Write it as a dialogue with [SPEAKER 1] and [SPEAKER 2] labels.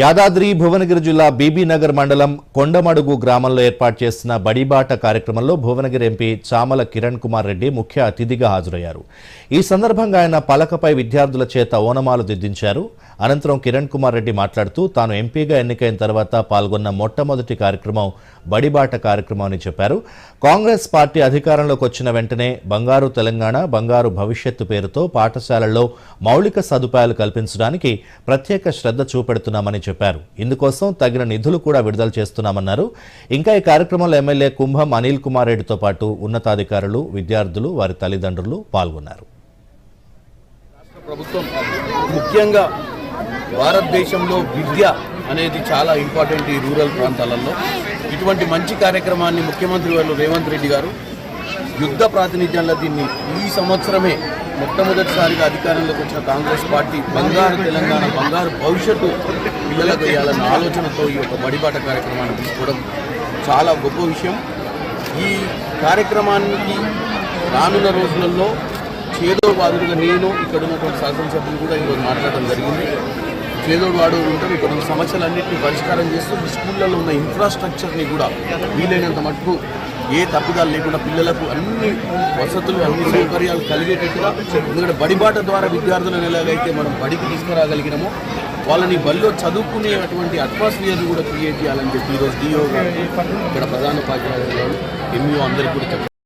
[SPEAKER 1] యాదాద్రి భువనగిరి జిల్లా బీబీనగర్ మండలం కొండమడుగు గ్రామంలో ఏర్పాటు చేసిన బడిబాట కార్యక్రమంలో భువనగిరి ఎంపీ చామల కిరణ్ కుమార్ రెడ్డి ముఖ్య అతిథిగా హాజరయ్యారు. ఈ సందర్భంగా ఆయన పలకపై విద్యార్థుల చేత ఓనమాలు దిద్దించారు. అనంతరం కిరణ్ కుమార్ రెడ్డి మాట్లాడుతూ తాను ఎంపీగా ఎన్నికైన తర్వాత పాల్గొన్న మొట్టమొదటి కార్యక్రమం బడిబాట కార్యక్రమం అని చెప్పారు. కాంగ్రెస్ పార్టీ అధికారంలోకి వచ్చిన వెంటనే బంగారు తెలంగాణ బంగారు భవిష్యత్తు పేరుతో పాఠశాలల్లో మౌలిక సదుపాయాలు కల్పించడానికి ప్రత్యేక శ్రద్ధ చూపెడుతున్నామని చెప్పారు. ఇందుకోసం తగిన నిధులు కూడా విడుదల చేస్తున్నామన్నారు. ఇంకా ఈ కార్యక్రమంలో ఎమ్మెల్యే కుంభం అనిల్ కుమార్ రెడ్డితో పాటు ఉన్నతాధికారులు విద్యార్థులు వారి తల్లిదండ్రులు పాల్గొన్నారు.
[SPEAKER 2] ప్రభుత్వం ముఖ్యంగా భారతదేశంలో విద్య అనేది చాలా ఇంపార్టెంట్ ఈ రూరల్ ప్రాంతాలలో. ఇటువంటి మంచి కార్యక్రమాన్ని ముఖ్యమంత్రి వారు రేవంత్ రెడ్డి గారు యుద్ధ ప్రాతినిధ్యంలో దీన్ని ఈ సంవత్సరమే మొట్టమొదటిసారిగా అధికారంలోకి వచ్చిన కాంగ్రెస్ పార్టీ బంగారు తెలంగాణ బంగారు భవిష్యత్తు పిల్లలకు వేయాలన్న ఆలోచనతో ఈ యొక్క బడిబాట కార్యక్రమాన్ని తీసుకోవడం చాలా గొప్ప విషయం. ఈ కార్యక్రమానికి రానున్న రోజులలో చేదోడు నేను ఇక్కడ ఉన్నటువంటి శాసనసభ్యులు కూడా ఈరోజు మాట్లాడడం జరిగింది. చేదోడు వాడు ఇక్కడ ఉన్న సమస్యలన్నింటినీ పరిష్కారం చేస్తూ ఈ స్కూళ్ళలో ఉన్న ఇన్ఫ్రాస్ట్రక్చర్ని కూడా వీలైనంత మటుకు ఏ తప్పుదాలు లేకుండా పిల్లలకు అన్ని వసతులు అన్ని సౌకర్యాలు కలిగేటట్టుగా ఎందుకంటే బడిబాట ద్వారా విద్యార్థులను ఎలాగైతే మనం బడికి తీసుకురాగలిగినామో వాళ్ళని బడిలో చదువుకునేటువంటి అట్మాస్ఫియర్ని కూడా క్రియేట్ చేయాలని చెప్పి ఈరోజు డిఓ గారు ఇక్కడ ప్రధాన ఉపాధ్యాయులు ఎంఈఓ అందరికీ కూడా